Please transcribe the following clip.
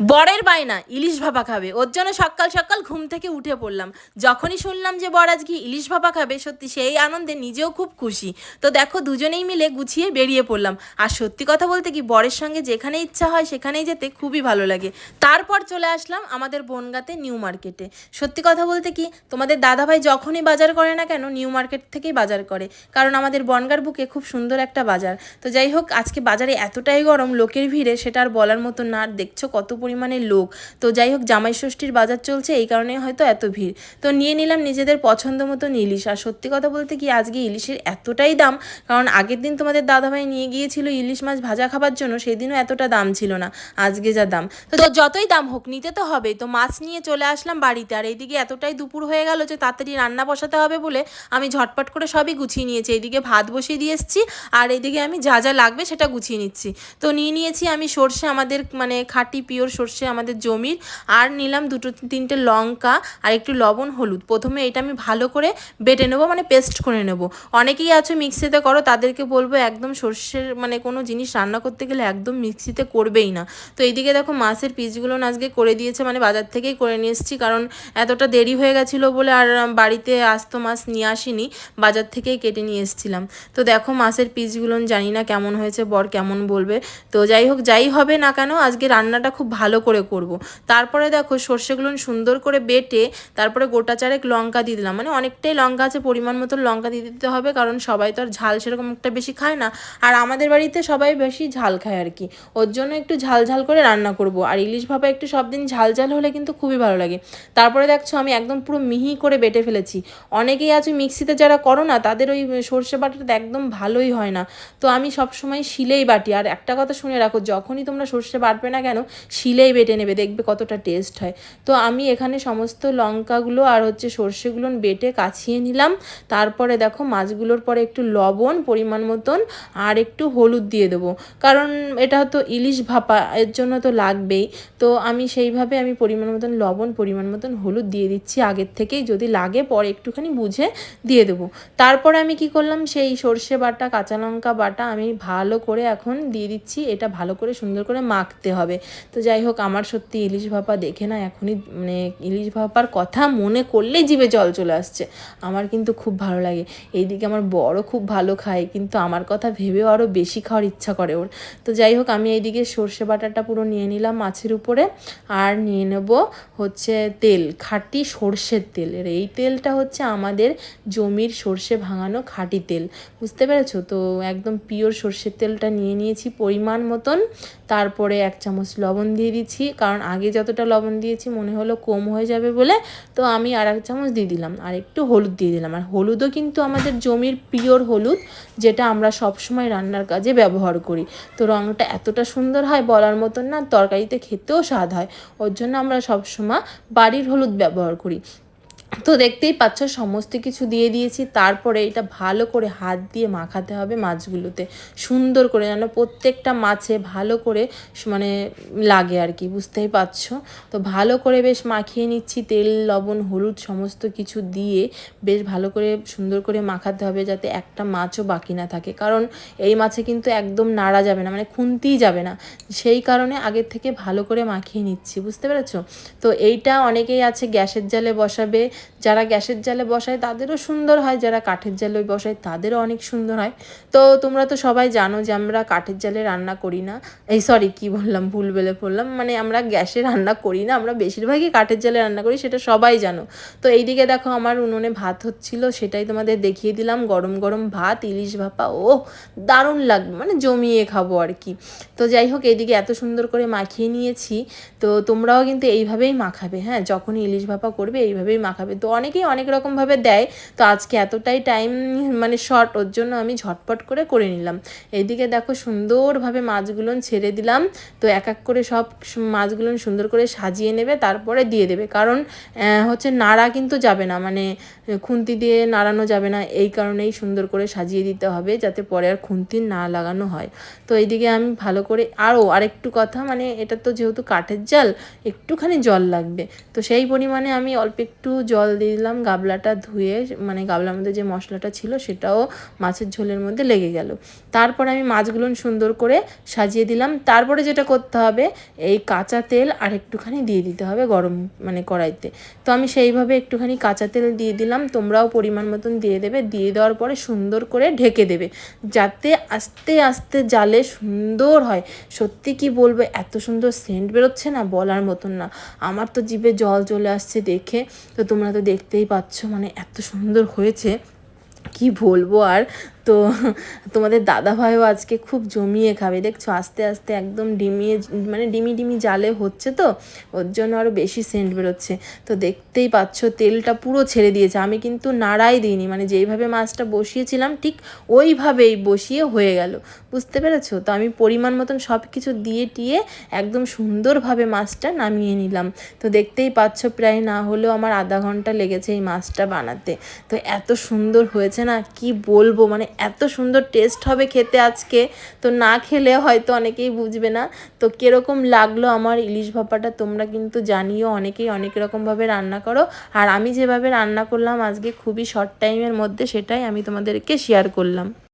বরের বায়না, ইলিশ ভাপা খাবে। ওর জন্য সকাল সকাল ঘুম থেকে উঠে পড়লাম। যখনই শুনলাম যে বর আজকে ইলিশ ভাপা খাবে, সত্যি সেই আনন্দে নিজেও খুব খুশি। তো দেখো, দুজনেই মিলে গুছিয়ে বেরিয়ে পড়লাম। আর সত্যি কথা বলতে কি, বরের সঙ্গে যেখানে ইচ্ছা হয় সেখানেই যেতে খুবই ভালো লাগে। তারপর চলে আসলাম আমাদের বনগাতে নিউ মার্কেটে। সত্যি কথা বলতে কি, তোমাদের দাদাভাই যখনই বাজার করে না কেন, নিউ মার্কেট থেকেই বাজার করে। কারণ আমাদের বনগার বুকে খুব সুন্দর একটা বাজার। তো যাই হোক, আজকে বাজারে এতটাই গরম, লোকের ভিড়ে সেটা আর বলার মতো না। দেখছ কত পরিমাণে লোক। তো যাই হোক, জামাই ষষ্ঠীর বাজার চলছে, এই কারণে হয়তো এত ভিড়। তো নিয়ে নিলাম নিজেদের পছন্দ মতন ইলিশ। আর সত্যি কথা বলতে কি, আজকে ইলিশের এতটাই দাম, কারণ আগের দিন তোমাদের দাদাভাই নিয়ে গিয়েছিল ইলিশ মাছ ভাজা খাবার জন্য, সেদিনও এতটা দাম ছিল না, আজকে যা দাম। তো যতই দাম হোক, নিতে তো হবে। তো মাছ নিয়ে চলে আসলাম বাড়িতে, আর এইদিকে এতটাই দুপুর হয়ে গেল যে তাড়াতাড়ি রান্না বসাতে হবে বলে আমি ঝটপট করে সবই গুছিয়ে নিয়েছি। এইদিকে ভাত বসিয়ে দিয়ে এসেছি, আর এইদিকে আমি যা যা লাগবে সেটা গুছিয়ে নিচ্ছি। তো নিয়ে নিয়েছি আমি সর্ষে, আমাদের মানে খাঁটি পিওর সর্ষে আমাদের জমির, আর নিলাম দুটো তিনটে লঙ্কা আর একটু লবণ, হলুদ। প্রথমে এটা আমি ভালো করে বেটে নেব মানে পেস্ট করে নেব। অনেকেই আছো মিক্সিতে করো, তাদেরকে বলব একদম সর্ষের মানে কোনো জিনিস রান্না করতে গেলে একদম মিক্সিতে করবেই না। তো এইদিকে দেখো মাছের পিসগুলো আজকে করে দিয়েছে মানে বাজার থেকেই করে নিয়ে এসেছি, কারণ এতটা দেরি হয়ে গেছিল বলে আর বাড়িতে আস্ত মাছ নিয়ে আসিনি, বাজার থেকেই কেটে নিয়ে এসেছিলাম। তো দেখো মাছের পিসগুলো জানি না কেমন হয়েছে, বর কেমন বলবে। তো যাই হোক, যাই হবে না কেন, আজকে রান্নাটা খুব ভালো করে করব। তারপরে দেখো সর্ষেগুলো সুন্দর করে বেটে তারপরে গোটা চারেক লঙ্কা দিয়ে দিলাম। মানে অনেকটাই লঙ্কা আছে, পরিমাণ মতো লঙ্কা দিয়ে দিতে হবে কারণ সবাই তো আর ঝাল সেরকম একটা বেশি খায় না। আর আমাদের বাড়িতে সবাই বেশি ঝাল খায় আর কি। ওর জন্য একটু ঝাল ঝাল করে রান্না করব। আর ইলিশ ভাপা একটু সব দিন ঝাল ঝাল হলে কিন্তু খুবই ভালো লাগে। তারপরে দেখছ আমি একদম পুরো মিহি করে বেটে ফেলেছি। অনেকেই আছে মিক্সিতে যারা করো না, তাদের ওই সর্ষে বাটাটা একদম ভালোই হয় না। তো আমি সবসময় শিলেই বাটি। আর একটা কথা শুনে রাখো, যখনই তোমরা সর্ষে বাটবে না কেন শিলেই বেটে নেবে, দেখবে কতটা টেস্ট হয়। তো আমি এখানে সমস্ত লঙ্কাগুলো আর হচ্ছে সর্ষেগুলো বেটে কাছিয়ে নিলাম। তারপরে দেখো মাছগুলোর পরে একটু লবণ পরিমাণ মতন আর একটু হলুদ দিয়ে দেবো। কারণ এটা তো ইলিশ ভাপা, এর জন্য তো লাগবেই। তো আমি সেইভাবে আমি পরিমাণ মতন লবণ, পরিমাণ মতন হলুদ দিয়ে দিচ্ছি আগের থেকেই। যদি লাগে পরে একটুখানি বুঝে দিয়ে দেবো। তারপরে আমি কি করলাম, সেই সর্ষে বাটা, কাঁচা লঙ্কা বাটা আমি ভালো করে এখন দিয়ে দিচ্ছি। এটা ভালো করে সুন্দর করে মাখতে হবে। তো যাই হোক আমার সত্যি ইলিশ ভাপা দেখে না এখনই মানে ইলিশ ভাপার কথা মনে করলেই জিভে জল চলে আসছে। আমার কিন্তু খুব ভালো লাগে। এইদিকে আমার বড় খুব ভালো খায়, কিন্তু আমার কথা ভেবেও আরও বেশি খাওয়ার ইচ্ছা করে ওর। তো যাই হোক আমি এইদিকে সর্ষে বাটাটা পুরো নিয়ে নিলাম মাছের উপরে আর নিয়ে নেব হচ্ছে তেল, খাঁটি সর্ষের তেল। এই তেলটা হচ্ছে আমাদের জমির সর্ষে ভাঙানো খাঁটি তেল। বুঝতে পেরেছ? তো একদম পিওর সর্ষের তেলটা নিয়ে নিয়েছি পরিমাণ মতন। তারপরে এক চামচ লবণ দিয়ে দিচ্ছি, কারণ আগে যতটা লবণ দিয়েছি মনে হলো কম হয়ে যাবে বলে, তো আমি আর এক চামচ দিয়ে দিলাম। আর একটু হলুদ দিয়ে দিলাম। আর হলুদও কিন্তু আমাদের জমির পিওর হলুদ, যেটা আমরা সবসময় রান্নার কাজে ব্যবহার করি। তো রঙটা এতটা সুন্দর হয় বলার মতন না, তরকারিতে খেতেও স্বাদ হয়। ওর জন্য আমরা সবসময় বাড়ির হলুদ ব্যবহার করি। তো দেখতেই পাচ্ছ, সমস্ত কিছু দিয়ে দিয়েছি। তারপরে এটা ভালো করে হাত দিয়ে মাখাতে হবে মাছগুলোতে। সুন্দর করে যেন প্রত্যেকটা মাছে ভালো করে মানে লাগে আর কি, বুঝতেই পারছ তো ভালো করে বেশ মাখিয়ে নিচ্ছি, তেল, লবণ, হলুদ সমস্ত কিছু দিয়ে বেশ ভালো করে সুন্দর করে মাখাতে হবে যাতে একটা মাছও বাকি না থাকে। কারণ এই মাছে কিন্তু একদম নাড়া যাবে না মানে খুনতেই যাবে না। সেই কারণে আগের থেকে ভালো করে মাখিয়ে নিচ্ছি, বুঝতে পেরেছ? তো এইটা অনেকেই আছে গ্যাসের জালে বসাবে যারা গ্যাসের জালে বসায় তাদেরও সুন্দর হয়, যারা কাঠের জালে বসায় তাদেরও অনেক সুন্দর হয়। তো তোমরা তো সবাই জানো যে আমরা কাঠের জালে রান্না করি না। এই সরি কি বললাম? ভুল বেলে পড়লাম। মানে আমরা গ্যাসে রান্না করি না, আমরা বেশিরভাগই কাঠের জালে রান্না করি, সেটা সবাই জানো। তো এইদিকে দেখো আমার উনুনে ভাত হচ্ছিল, সেটাই তোমাদের দেখিয়ে দিলাম। গরম গরম ভাত, ইলিশ ভাপা ও দারুণ লাগবে। মানে জমিয়ে খাব আর কি। তো যাই হোক, এইদিকে এত সুন্দর করে মাখিয়ে নিয়েছি। তো তোমরাও কিন্তু এইভাবেই মাখাবে হ্যাঁ? যখনই ইলিশ ভাপা করবে, এইভাবেই মাখাবে। তো অনেকেই অনেক রকমভাবে দেয়। তো আজকে এতটাই টাইম মানে শর্ট ওর জন্য আমি ঝটপট করে করে নিলাম। এইদিকে দেখো সুন্দরভাবে মাছগুলো ছেড়ে দিলাম। তো এক এক করে সব মাছগুলো সুন্দর করে সাজিয়ে নেবে, তারপরে দিয়ে দেবে। কারণ হচ্ছে নাড়া কিন্তু যাবে না। মানে খুন্তি দিয়ে নাড়ানো যাবে না। এই কারণেই সুন্দর করে সাজিয়ে দিতে হবে যাতে পরে আর খুন্তি না লাগানো হয়। তো এইদিকে আমি ভালো করে আরও আরেকটু কথা মানে এটা তো যেহেতু কাঠের জাল, একটুখানি জল লাগবে। তো সেই পরিমাণে আমি অল্প একটু জল জল দিলাম, গাবলাটা ধুয়ে মানে গাবলার মধ্যে যে মশলাটা ছিল সেটাও মাছের ঝোলের মধ্যে লেগে গেল। তারপর আমি মাছগুলো সুন্দর করে সাজিয়ে দিলাম। তারপরে যেটা করতে হবে, এই কাঁচা তেল আর একটুখানি দিয়ে দিতে হবে গরম মানে কড়াইতে। তো আমি সেইভাবে একটুখানি কাঁচা তেল দিয়ে দিলাম, তোমরাও পরিমাণ মতন দিয়ে দেবে। দিয়ে দেওয়ার পরে সুন্দর করে ঢেকে দেবে, যাতে আস্তে আস্তে জালে সুন্দর হয়। সত্যি কি বলব, এত সুন্দর সেন্ট বেরোচ্ছে না বলার মতন না। আমার তো জিভে জল চলে আসছে দেখে। তো তোমরা তো দেখতেই পাচ্ছ মানে এত সুন্দর হয়েছে। কি বলব আর তো তোমাদের দাদা ভাইও আজকে খুব জমিয়ে খাবে। দেখছ, আস্তে আস্তে একদম ডিমিয়ে মানে ডিমি ডিমি জালে হচ্ছে তো, ওর জন্য আরও বেশি সেন্ট বেরোচ্ছে। তো দেখতেই পাচ্ছ, তেলটা পুরো ছেড়ে দিয়েছে। আমি কিন্তু নাড়াই দিইনি মানে যেইভাবে মাছটা বসিয়েছিলাম, ঠিক ওইভাবেই বসিয়ে হয়ে গেল। বুঝতে পেরেছ? তো আমি পরিমাণ মতন সব কিছু দিয়ে টিয়ে একদম সুন্দরভাবে মাছটা নামিয়ে নিলাম। তো দেখতেই পাচ্ছ, প্রায় না হলেও আমার আধা ঘণ্টা লেগেছে এই মাছটা বানাতে। তো এত সুন্দর হয়েছে না, কি বলব? মানে এত সুন্দর টেস্ট হবে খেতে আজকে। তো না খেলে হয়তো অনেকেই বুঝবে না। তো কীরকম লাগল আমার ইলিশ ভাপাটা তোমরা কিন্তু জানিও, অনেকেই অনেক রকমভাবে রান্না করো। আর আমি যেভাবে রান্না করলাম আজকে খুবই শর্ট টাইমের মধ্যে সেটাই আমি তোমাদেরকে শেয়ার করলাম।